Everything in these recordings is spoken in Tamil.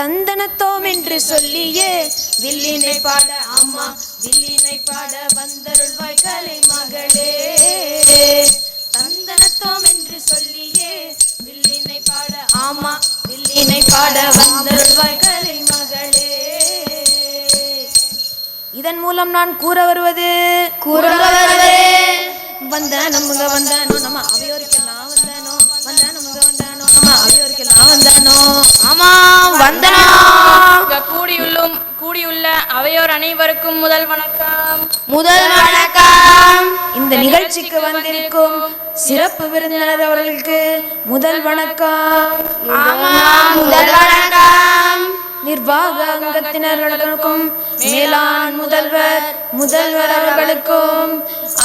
தந்தனத்தோம் என்று சொல்லியே வில்லினை பாட அம்மா வில்லினை பாட வந்தருள்வாய் கலை மகளே. தந்தனத்தோம் என்று சொல்லியே வில்லினை பாட ஆமா வில்லினை பாட வந்தருள்வாய் கலை மகளே. இதன் மூலம் நான் கூற வருவது கூற வருவது வந்த நமக வந்தானோ அனைவருக்கும் முதல் வணக்கம். முதல் வணக்கம். இந்த நிகழ்ச்சிக்கு வந்திருக்கும் சிறப்பு விருந்தினர் அவர்களுக்கு முதல் வணக்கம். ஆமா முதல் வணக்கம். நிர்வாக அங்கத்தினர்களுக்கும் மேலாண் முதல்வர் முதல்வர் அவர்களுக்கும்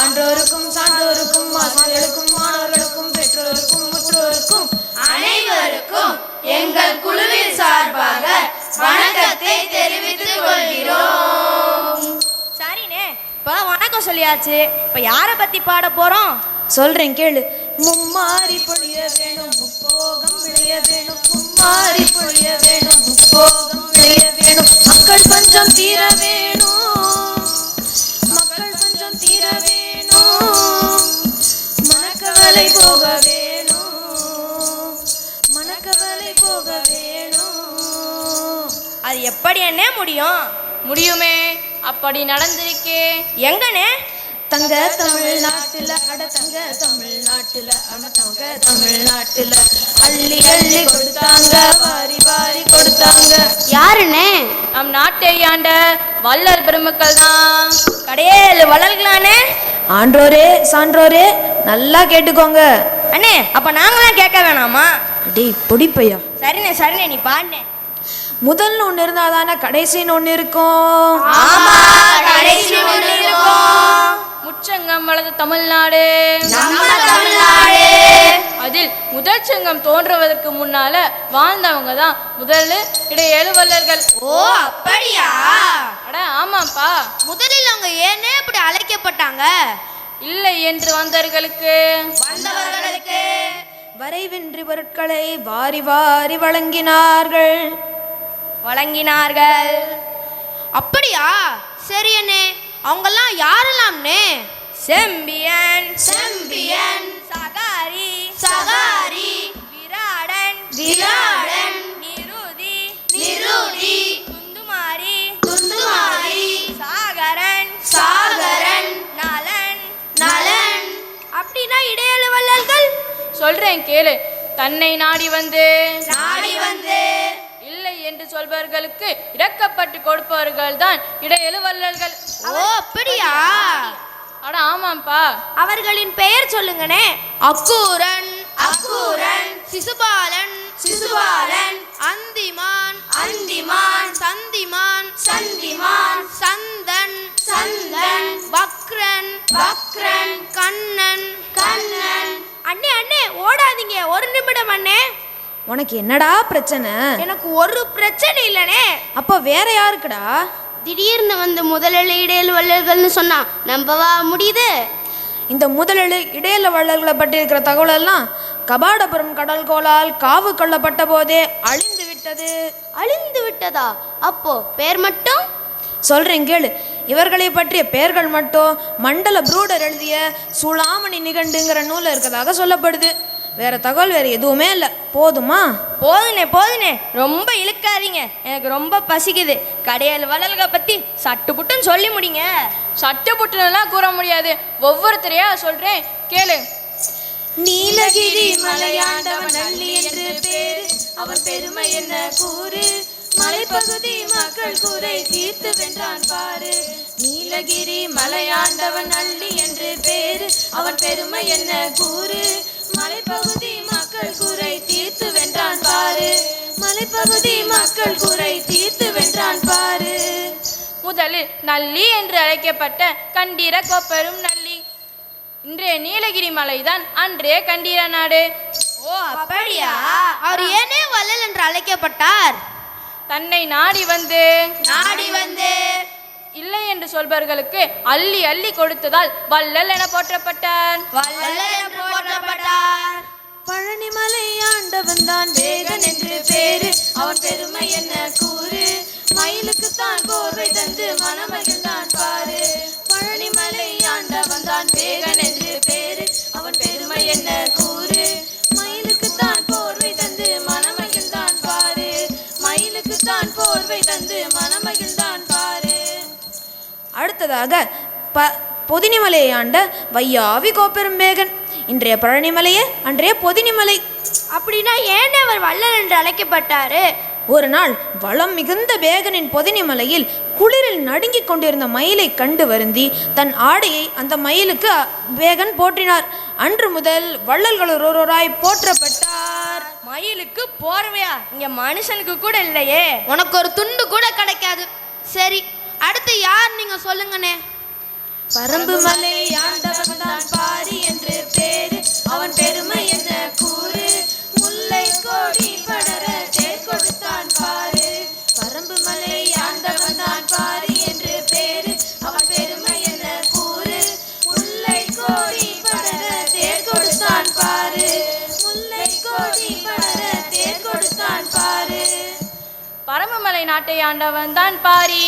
ஆன்றோருக்கும் சான்றோருக்கும் ஆசிரியர்களுக்கும் மாணவர்களுக்கும் பெற்றோருக்கும் முற்றோருக்கும் அனைவருக்கும் எங்கள் குழுவின் சார்பாக வணக்கத்தை தெரிவித்துக் கொள்கிறோம். சரிண்ணே இப்போ வணக்கம் சொல்லியாச்சு. இப்போ யாரை பத்தி பாட போறோம்? சொல்றேன் கேளு. மும்மாரி பொழிய வேணும் முப்போகம் விளைய வேணும். மும்மாரி பொழிய வேணும் முப்போகம் விளைய வேணும். மக்கள் பஞ்சம் தீர வேணும். மக்கள் பஞ்சம் தீர வேணும். மனக்கவலை போக வேணும் எப்படி அண்ணே முடியும்? முடியுமே. அப்படி நடந்திருக்கே. எங்கண்ணே தங்க தமிழ்நாட்டுல அட தங்க தமிழ்நாட்டுல அட தங்க தமிழ்நாட்டுல. அள்ளி அள்ளி கொடுத்தாங்க வாரி வாரி கொடுத்தாங்க. யாருண்ணே நம் நாட்டை ஆண்ட வல்லர் பெருமக்கள் தான். கடையேழு வளர்களானே ஆன்றோரே சான்றோரே நல்லா கேட்டுக்கோங்க. அண்ணே அப்ப நாங்களாம் கேட்க வேணாமா? டேய் பொடிப்பையா சரிண்ணே சரிண்ணே நீ பாடுனே முதல்ல ஒன்று இருந்தால் தானே கடைசின்னு ஒன்று இருக்கும். ஆமா கடைசி ஒன்று இருக்கும். முச்சங்கம் வளர்ந்த தமிழ்நாடு. நம்ம தமிழ்நாடு. அதில் முதல் சங்கம் தோன்றுவதற்கு முன்னால வாழ்ந்தவங்க தான் முதல் இடையேழு வல்லர்கள். ஓ அப்படியா? அட ஆமாப்பா. முதலில் அவங்க ஏனே இப்படி அழைக்கப்பட்டாங்க? இல்லை என்று வந்தவர்களுக்கு வந்தவர்களுக்கு. வரைவின்றி பொருட்களை வாரி வாரி வழங்கினார்கள். வழங்கினார்கள். அப்படியா? சரி அண்ணே. அவங்கெல்லாம் யாரெல்லாம்னே செம்பியன் செம்பியன். சகாரி சகாரி. விராடன் விராடன். நிருதி நிருதி. குந்துமாரி குந்துமாரி. சாகரன் சாகரன். நலன் நலன். அப்படின்னா இடையேழு வள்ளல்கள். சொல்றேன் கேளு. தன்னை நாடி வந்து நாடி வந்து என்று சொல்பவர்களுக்கு இரக்கப்பட்டு கொடுப்பவர்கள் தான் இடையெழு ஓ அப்படியா? அட ஆமாப்பா அவர்களின் பெயர் சொல்லுங்கண்ணே. அக்கூரன் அக்கூரன் சிசுபாலன் சிசுபாலன். அந்திமான் அந்திமான். சந்திமான் சந்திமான். சந்தன் சந்தன். வக்ரன் வக்ரன். கண்ணன். கண்ணன். அண்ணே அண்ணே ஓடாதீங்க. ஒரு நிமிடம் அண்ணே. உனக்கு என்னடா பிரச்சனை? எனக்கு ஒரு பிரச்சனை இல்லனே. அப்போ வேற யாருக்குடா? திடீர்னு வந்து முதலில் இடையில் வள்ளல்கள்னு சொன்னா நம்பவா முடியுது? இந்த முதலெழு இடையில வள்ளல்களை பற்றி இருக்கிற தகவல் எல்லாம் கபாடபுரம் கடல் கோளால் காவு கொள்ளப்பட்ட போதே அழிந்து விட்டது. அழிந்து விட்டதா? அப்போ பேர் மட்டும்? சொல்றேன் கேளு. இவர்களை பற்றிய பெயர்கள் மட்டும் மண்டல புரூடர் எழுதிய சூளாமணி நிகண்டுங்கிற நூலில் இருக்கதாக சொல்லப்படுது. வேற தகவல் வேற எதுவுமே இல்லை. போதுமா? போதுனே போதுனே ரொம்ப இழுக்காதீங்க. எனக்கு ரொம்ப பசிக்குது. கடையல் வள்ளல்களை பத்தி சட்டு புட்டுன்னு சொல்லி முடிங்க. சட்டை புட்டுனெல்லாம் கூற முடியாது. ஒவ்வொருத்தரையா சொல்றேன். கேளு. நீலகிரி மலையாண்டவன் அள்ளி என்று பேரு அவன் பெருமை என்ன கூறு? மலைப்பகுதி மக்கள் குறை தீர்த்து வென்றான் பாரு நீலகிரி மலையாண்டவன் அள்ளி என்று பேரு அவன் பெருமை என்ன கூறு? மலைப்பகுதி மக்கள் குறை தீர்த்து வென்றான் பாரு. மலைப்பகுதி மக்கள் குறை தீர்த்து வென்றான் பாரு. முதலில் நல்லி என்று அழைக்கப்பட்ட கண்டீர கோப்பெரும் நல்லி. இன்றைய நீலகிரி மலைதான் அன்றைய கண்டீர நாடு. ஓ அப்படியா? அவர் ஏனே வள்ளல் என்று அழைக்கப்பட்டார். தன்னை நாடி வந்து. நாடி வந்து. இல்லை என்று சொல்பவர்களுக்கு அள்ளி அள்ளி கொடுத்ததால் வள்ளல் என போற்றப்பட்டார். வள்ளல் போற்றப்பட்டார் பழனிமலை ஆண்டவன் தான் வேகன் என்று பேரு. அவன் பெருமை என்ன கூறு? மயிலுக்கு தான் போர்வை தந்து மனமகிழ்ந்தான் பாரு பழனிமலை ஆண்டவன் தான் வேகன் என்று பேரு. அவன் பெருமை என்ன கூறு? மயிலுக்கு தான் போர்வை தந்து மனமகிழ்ந்தான் பாரு மயிலுக்கு தான் போர்வை தந்து மனமகிழ்ந்தான் பாரு அடுத்ததாக ப பொதினிமலையை ஆண்ட வையாவி கோப்பெரும்பேகன் இன்றைய பழனிமலையே அன்றைய பொதினிமலை. அப்படின்னா ஏனே அவர் வள்ளல் என்று அழைக்கப்பட்டாரு? ஒரு நாள் வளம் மிகுந்த பேகனின் பொதினிமலையில் குளிரில் நடுங்கிக் கொண்டிருந்த மயிலை கண்டு வருந்தி தன் ஆடையை அந்த மயிலுக்கு பேகன் போற்றினார். அன்று முதல் வள்ளல்கள் ஒருவராய் போற்றப்பட்டார். மயிலுக்கு போர்வையா? இங்க மனுஷனுக்கு கூட இல்லையே. உனக்கு ஒரு துண்டு கூட கிடைக்காது. சரி அடுத்து யார் நீங்க சொல்லுங்கண்ணே? பரம்பு மலை ஆண்டவன் தான் பாரி என்று பேரு. அவன் பெருமை என்ன கூறு? முல்லை கோடி படர தேர் கொடுத்தான் பாரு. பரம்பு மலை ஆண்டவன் தான் பாரி என்று பேரு. அவன் பெருமை என்ன கூறு? முல்லை கோடி படர தேர் கொடுத்தான் பாரு. முல்லை கோடி படர தேர் கொடுத்தான் பாரு. பரமமலை நாட்டை ஆண்டவன் தான் பாரி.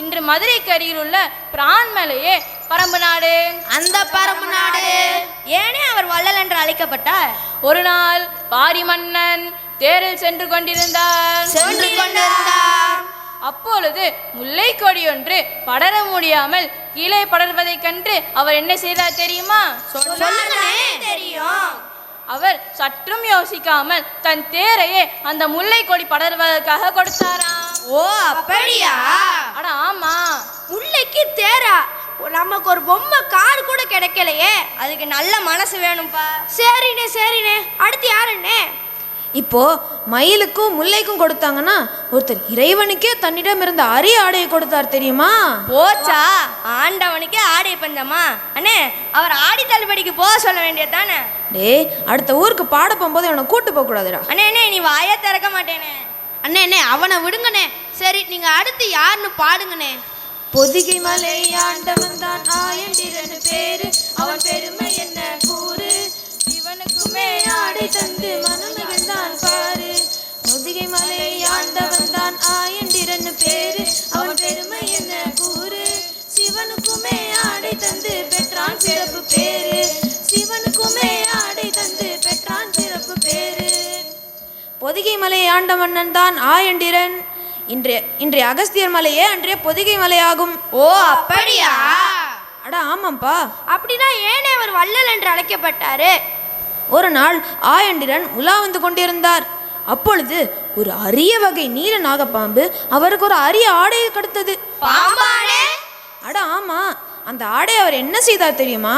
இன்று மதுரைக்கு அருகில் உள்ள பிரான்மலையே பரம்பு நாடு. அந்த பரம்பு நாடு. ஏனே அவர் வள்ளல் என்று அழைக்கப்பட்டார்? ஒரு நாள் பாரி மன்னன் தேரில் சென்று கொண்டிருந்தார் சென்று கொண்டிருந்தார் அப்பொழுது முல்லை கொடி ஒன்று படர முடியாமல் கீழே படர்வதைக் கண்டு அவர் என்ன செய்தார் தெரியுமா? தெரியும். அவர் சற்றும் யோசிக்காமல் தன் தேரையே அந்த முல்லை கொடி படர்வதற்காக கொடுத்தாராம். ஓ அப்படியா? அட ஆமா முல்லைக்கு தேரா. நமக்கு ஒரு பொம்மை கார் கூட கிடைக்கலையே. அதுக்கு நல்ல மனசு வேணும்ப்பா சரிண்ணே சரிண்ணே. அடுத்து யாருண்ணே? இப்போ மயிலுக்கும் முல்லைக்கும் கொடுத்தாங்கன்னா ஒருத்தர் இறைவனுக்கே தன்னிடம் இருந்த அரிய ஆடையை கொடுத்தார் தெரியுமா? போச்சா? ஆண்டவனுக்கே ஆடை பஞ்சமா? அண்ணே அவர் ஆடி தள்ளுபடிக்கு போக சொல்ல வேண்டியது தானே? டேய் அடுத்த ஊருக்கு பாட போகும்போது அவனை கூட்டு போக கூடாதுடா அண்ணே அண்ணே நீ வாயே திறக்க மாட்டேனே. அண்ணே அண்ணே அவனை விடுங்கண்ணே. சரி நீங்க அடுத்து யாருன்னு பாடுங்கண்ணே. பொதிகை மலை ஆண்டவன் தான் ஆயண்டிரன் பேரு. அவன் பெருமை என்ன கூறு? இவனுக்குமே ஆடை தந்து மனமிகழ்ந்தான் பாரு. பொதிகை மலை ஆண்டவன் தான் ஆயண்டிரன் பேரு. அவன் பெருமை என்ன கூறு? சிவனுக்குமே ஆடை தந்து பெற்றான் சிறப்பு பேரு. சிவனுக்குமே ஆடை தந்து பெற்றான் சிறப்பு பேரு. பொதிகை மலை ஆண்டவன் தான் ஆயண்டிரன் இன்றைய இன்றைய அகஸ்தியர் மலையே அன்றைய பொதிகை மலையாகும். ஓ அப்படியா? அட ஆமாம்ப்பா அப்படின்னா ஏனே அவர் வள்ளல் என்று அழைக்கப்பட்டாரு? ஒரு நாள் ஆயண்டிரன் உலா வந்து கொண்டிருந்தார். அப்பொழுது ஒரு அரிய வகை நீல நாகப்பாம்பு அவருக்கு ஒரு அரிய ஆடையை கொடுத்தது. அட ஆமா. அந்த ஆடை அவர் என்ன செய்தார் தெரியுமா?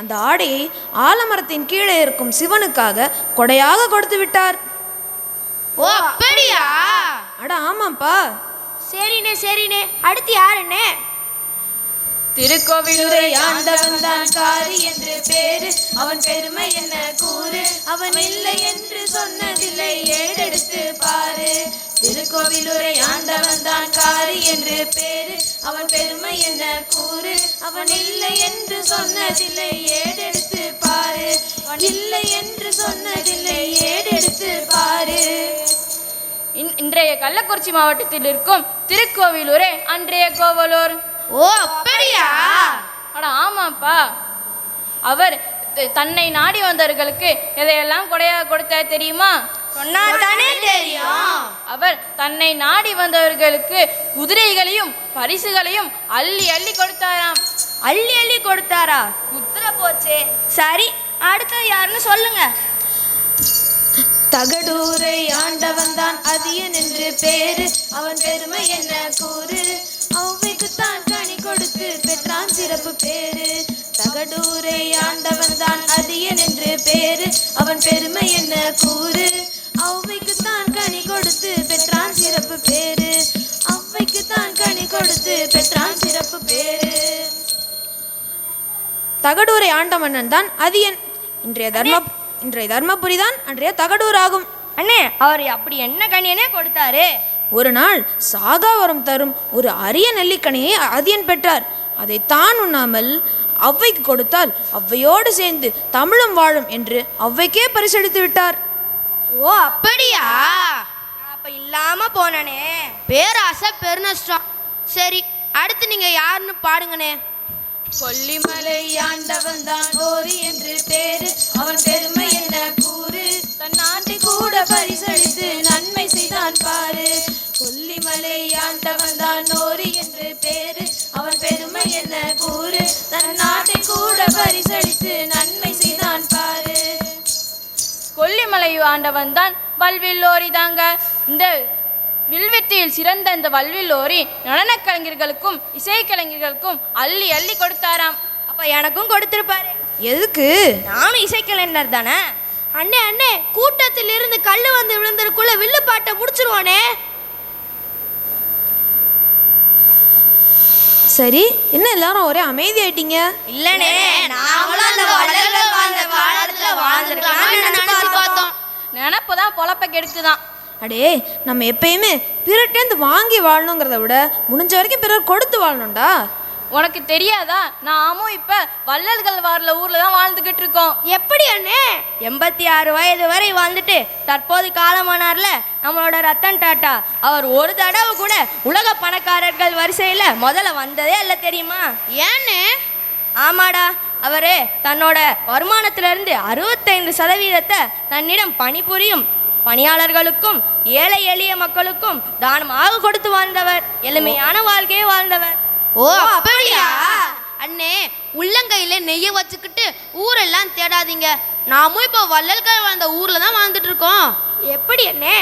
அந்த ஆடையை ஆலமரத்தின் கீழே இருக்கும் சிவனுக்காக கொடையாக கொடுத்து விட்டார். ஓ அப்படியா? அட ஆமாப்பா சரிண்ணே சரிண்ணே. அடுத்து யாருண்ணே? திருக்கோவிலுரை ஆண்டவன் தான் காரி என்று பேரு. அவன் பெருமை என்ன கூறு? அவன் இல்லை என்று சொன்னதில்லை. ஏடெடுத்து பாரு. திருக்கோவிலுரை ஆண்டவன் தான் காரி என்று பேரு. அவன் பெருமை என்ன கூறு? அவன் இல்லை என்று சொன்னதில்லை. ஏடெடுத்து பாரு. இல்லை என்று சொன்னதில்லை ஏடெடுத்து பாரு. இன்- இன்றைய கள்ளக்குறிச்சி மாவட்டத்தில் இருக்கும் திருக்கோவிலூரே அன்றைய கோவலூர். ஓ அப்படியா? அட ஆமாப்பா. அவர் தன்னை நாடி வந்தவர்களுக்கு எதையெல்லாம் கொடையாக கொடுத்தார் தெரியுமா? சொன்னா தானே தெரியும். அவர் தன்னை நாடி வந்தவர்களுக்கு குதிரைகளையும் பரிசுகளையும் அள்ளி அள்ளி கொடுத்தாராம். அள்ளி அள்ளி கொடுத்தாரா? குதிரை போச்சே. சரி அடுத்து யாருன்னு சொல்லுங்க. தகடூரை ஆண்டவன் தான் அதியன் என்று பேரு அவன் பெருமை என்ன கூறு? ஔவைக்கு தான் கனி கொடுத்து பெற்றான் சிறப்பு பேரு தகடூரை ஆண்டவன் தான் அதியன் என்று பேரு அவன் பெருமை என்ன கூறு? ஔவைக்கு தான் கனி கொடுத்து பெற்றான் சிறப்பு பேரு ஔவைக்கு தான் கனி கொடுத்து பெற்றான் சிறப்பு பேரு தகடூரை ஆண்ட மன்னன் தான் அதியன் இன்றைய தர்ம இன்றைய தர்மபுரி தான் அன்றைய தகடூர் ஆகும் அண்ணே அவர் அப்படி என்ன கண்ணியனே கொடுத்தாரு? ஒரு நாள் சாகாவரம் தரும் ஒரு அரிய நெல்லிக்கனியை அதியன் பெற்றார். அதை தான் உண்ணாமல் ஔவைக்கு கொடுத்தால் ஔவையோடு சேர்ந்து தமிழும் வாழும் என்று ஔவைக்கே பரிசளித்து விட்டார். ஓ அப்படியா? அப்ப இல்லாம போனனே. பேராசை பெருநஷ்டம். சரி அடுத்து நீங்க யாருன்னு பாடுங்கண்ணே கொல்லிமலை ஆண்டவன் தான் ஓரி என்று பேரு அவன் பெருமை என்ன கூறு? தன் நாட்டை கூட பரிசளித்து நன்மை செய்தான் பாரு. கொல்லிமலை ஆண்டவன் தான் ஓரி என்று பேரு அவன் பெருமை என்ன கூறு? தன் நாட்டை கூட பரிசளித்து நன்மை செய்தான் பாரு. கொல்லிமலை ஆண்டவன் தான் வல்வில்லோரி தாங்க இந்த வில்வித்தையில் சிறந்த இந்த வல்வில்லோரி நடனக் கலைஞர்களுக்கும் இசைக்கலைஞர்களுக்கும் அள்ளி அள்ளி கொடுத்தாராம். அப்ப எனக்கும் கொடுத்திருப்பாரு. எதுக்கு? நானும் இசைக்கலைஞர் தானே. அண்ணே அண்ணே கூட்டத்தில் இருந்து கல்லு வந்து விழுந்ததுக்குள்ள வில்லு பாட்டை முடிச்சிருவானே. சரி என்ன எல்லாரும் ஒரே அமைதி ஆயிட்டீங்க இல்லனே நாங்களும் அந்த வள்ளல்கள் வாழ்ந்த காலத்துல வாழ்ந்திருக்கலாம்னு நினைச்சு பார்த்தோம். நினப்பு தான் பொழப்ப கெடுக்குதான். அடே நம்ம எப்பயுமே பிறர்ட்டேந்து வாங்கி வாழணுங்கிறத விட முடிஞ்ச வரைக்கும் பிறர் கொடுத்து வாழணும்டா. உனக்கு தெரியாதா? நாமும் இப்ப வள்ளல்கள் வாரில் ஊர்ல தான் வாழ்ந்துகிட்டு இருக்கோம். எப்படி அண்ணே? எண்பத்தி ஆறு வயது வரை வாழ்ந்துட்டு தற்போது காலமானார்ல நம்மளோட ரத்தன் டாட்டா. அவர் ஒரு தடவை கூட உலக பணக்காரர்கள் வரிசையில் முதல்ல வந்ததே இல்லை தெரியுமா? ஏன்னு? ஆமாடா அவரு தன்னோட வருமானத்திலிருந்து அறுபத்தைந்து சதவீதத்தை தன்னிடம் பணிபுரியும் பணியாளர்களுக்கும் ஏழை எளிய மக்களுக்கும் தானமாக கொடுத்து வாழ்ந்தவர். எளிமையான வாழ்க்கையை வாழ்ந்தவர். ஓ அப்படியா? அண்ணே உள்ளங்கையில நெய்ய வச்சுக்கிட்டு ஊரெல்லாம் தேடாதீங்க. நாமும் இப்போ வள்ளல்கள் வாழ்ந்த ஊர்ல தான் வாழ்ந்துட்டு இருக்கோம் எப்படி அண்ணே?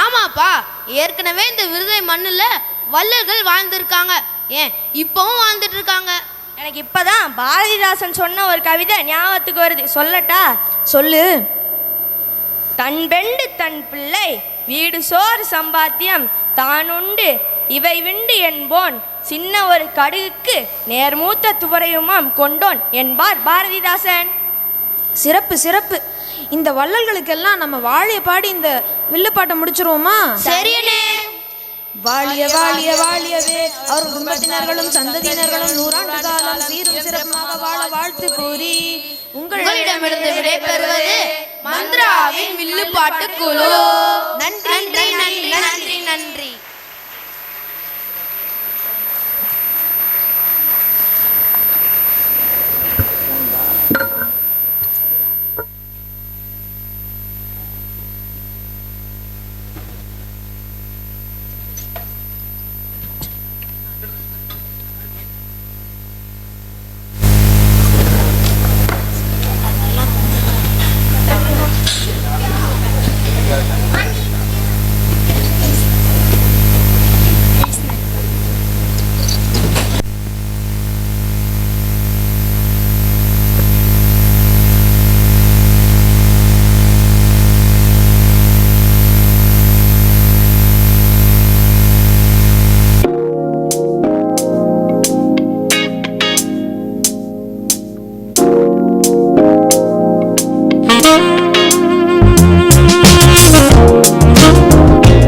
ஆமாப்பா ஏற்கனவே இந்த விருதை மண்ணுல வள்ளல்கள் வாழ்ந்திருக்காங்க. ஏன் இப்பவும் வாழ்ந்துட்டு இருக்காங்க எனக்கு இப்பதான் பாரதிதாசன் சொன்ன ஒரு கவிதை ஞாபகத்துக்கு வருது. சொல்லட்டா? சொல்லு. தன் பெண்டு தன் பிள்ளை வீடு சோறு சம்பாத்தியம் தானுண்டு. இவை விண்டு என்போன் சின்ன ஒரு கடுகுக்கு நேர்மூத்த துவரையுமாம் கொண்டோன் என்பார் பாரதிதாசன். சிறப்பு சிறப்பு. இந்த வள்ளல்களுக்கெல்லாம் நம்ம வாழிய பாடி இந்த வில்லுப்பாட்டை முடிச்சிருவோமா? சரியண்ணே வாழிய வாழிய வாழியவே அவர் குடும்பத்தினர்களும் சந்ததியினர்களும் நூறாண்டு காலம் சீரும் சிறப்பாக வாழ வாழ்த்து கூறி உங்களிடமிருந்து விடைபெறுவது மந்த்ராவின் வில்லுப்பாட்டு குழு. நன்றி நன்றி நன்றி நன்றி.